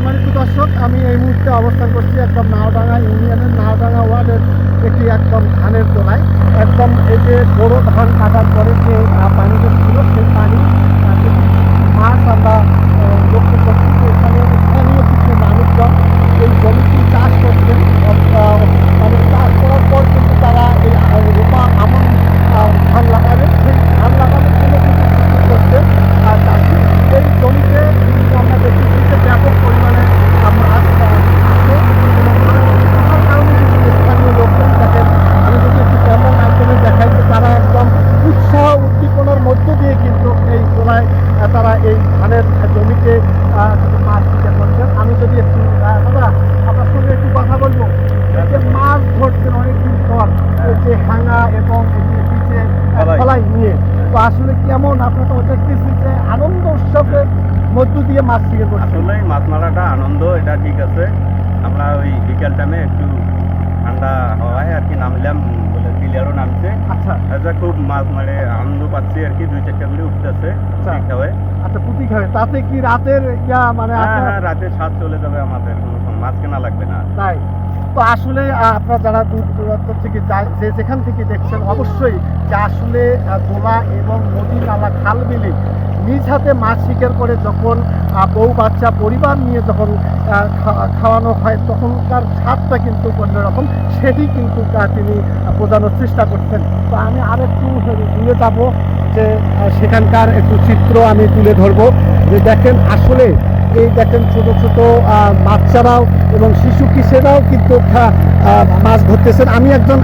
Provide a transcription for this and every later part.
সম্মানিত দর্শক আমি এই মুহূর্তে অবস্থান করছি একদম নাওডাঙ্গা ইউনিয়নের নাওডাঙ্গা ওয়ার্ডের একটি একদম ধানের তোলায়। একদম এই যে বড় ধান কাটার পরে যে আহ, পানিটা ছিল সেই পানি আহ, থেকে মাছ আমরা আহ, লক্ষ্য করছি যে এখানে স্থানীয় কিছু মানুষজন এই জমিটি চাষ করছেন আহ, মানে চাষ করার পর কিন্তু তারা এই আহ, রোপা আমন আহ, ধান লাগাবেন সেই ধান লাগানোর জন্য কিন্তু প্রস্তুত করছেন আর চাষি এই জমিতে কিন্তু আমরা দেখতেছি যে ব্যাপক পরিমাণে আহ, মাছ আহ, আছে এবং মাছ থাকার কারণে কিন্তু স্থানীয় লোকজন দেখেন আমি যদি একটু ক্যামেরার মাধ্যমে দেখাই যে তারা একদম উৎসাহ উদ্দীপনার মধ্য দিয়ে কিন্তু আহ, তারা এই ধানের জমিতে মাছ শিকার করছেন আমি যদি একটু দাদা আপনার সঙ্গে একটু কথা বলব। যে মাছ ধরছেন অনেকদিন পর যে হাঙা এবং ফলাই। নিয়ে তো আসলে কেমন? আপনার তো দেখতেছি যে আনন্দ উৎসবের মধ্য দিয়ে মাছ শিকার করছেন। আসলে মাছ মারাটা আনন্দ এটা ঠিক আছে। আমরা ওই বিকেল টাইমে একটু ঠান্ডা কি নামলাম বলে ক্লিয়ারও নামছে। আচ্ছা। এটা খুব মাছ মারে আনন্দ পাচ্ছি আর কি দুই চারটা করে উঠতেছে আচ্ছা। ঠিক আচ্ছা খাবে। তাতে কি রাতের ইয়া মানে হ্যাঁ হ্যাঁ রাতে সাত চলে যাবে আমাদের মাছ কেনা লাগবে না। তাই। তো আসলে আপনারা যারা দূর দূরান্ত থেকে যা- যেখান থেকে দেখছেন অবশ্যই যে আসলে দোলা এবং নদী নালা খাল বিলে নিজ হাতে মাছ শিকার করে যখন বউ বাচ্চা পরিবার নিয়ে যখন খাওয়ানো হয়, তখনকার স্বাদটা কিন্তু অন্যরকম সেটি কিন্তু তিনি বোঝানোর চেষ্টা করছেন। তো আমি আর একটু দূরে যাব যে সেখানকার একটু চিত্র আমি তুলে ধরবো। যে দেখেন, আসলে এই দেখেন ছোট ছোট বাচ্চারাও এবং শিশু কিশোরাও কিন্তু মাছ ধরতেছেন। আমি একজন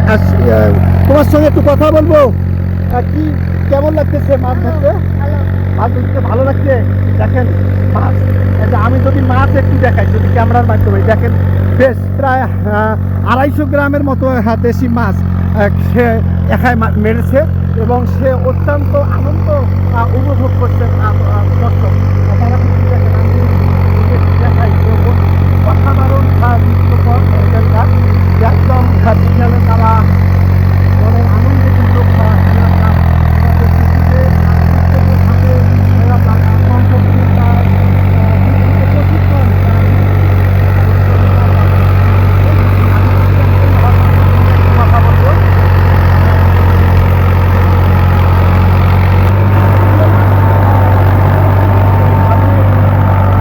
তোমার সঙ্গে একটু কথা বলব? কি, কেমন লাগতেছে মাছ ধরতে? লাগছে, দেখেন মাছ। আমি যদি মাছ একটু দেখাই, যদি ক্যামেরার মাধ্যমে, দেখেন বেশ প্রায় আড়াইশো গ্রামের মতো দেশি মাছ সে একাই মেরেছে এবং সে অত্যন্ত আনন্দ উপভোগ করছেন আহ, আহ, দর্শক তারা কিন্তু দেখেন আমি যদি একটু দেখাই যে অসাধারণ আহ, দৃশ্যপট এখানকার যে একদম আহ, বিকেলে তারা মানে আনন্দে কিন্তু আহ, এলাকা, আমাদের পৃথিবীতে, আহ, উত্তরভাগে এলাকা, সম্পত্তি, আহ, আহ, পৃথিবীতে প্রশিক্ষণ, আহ, কথা বলব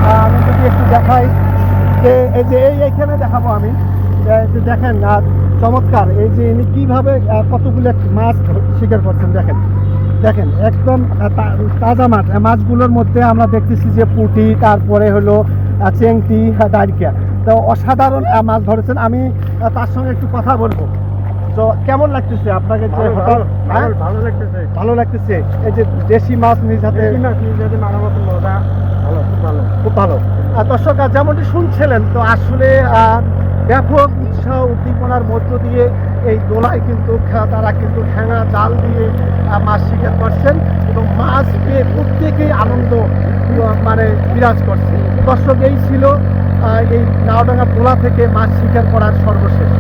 আহ, আমি যদি একটু দেখাই। যে এই যে এই এইখানে দেখাবো আমি। দেখেন আর চমৎকার এই যে ইনি কীভাবে কতগুলো মাছ শিকার করছেন দেখেন। দেখেন একদম তাজা মাছ। মাছগুলোর মধ্যে আমরা দেখতেছি যে পুঁটি তারপরে হলো চেংটি আহ, ডাইরিকা তো অসাধারণ মাছ ধরেছেন। আমি তার সঙ্গে একটু কথা বলব। তো কেমন লাগতেছে আপনাকে যে হঠাৎ হ্যাঁ? ভালো লাগতেছে। ভালো লাগতেছে। এই যে দেশি মাছ নিজ হাতে নিজেদের মারা মতো মজা। ভালো খুব ভালো। খুব ভালো। দর্শক যেমনটি শুনছিলেন, তো আসলে ব্যাপক উৎসাহ, উদ্দীপনার মধ্য দিয়ে এই দোলায় কিন্তু তারা কিন্তু ঠেঙা জাল দিয়ে মাছ শিকার করছেন এবং মাছ পেয়ে প্রত্যেকেই আনন্দ মানে বিরাজ করছে। দর্শক, এই ছিল এই নাওডাঙ্গা দোলা থেকে মাছ শিকার করার সর্বশেষ।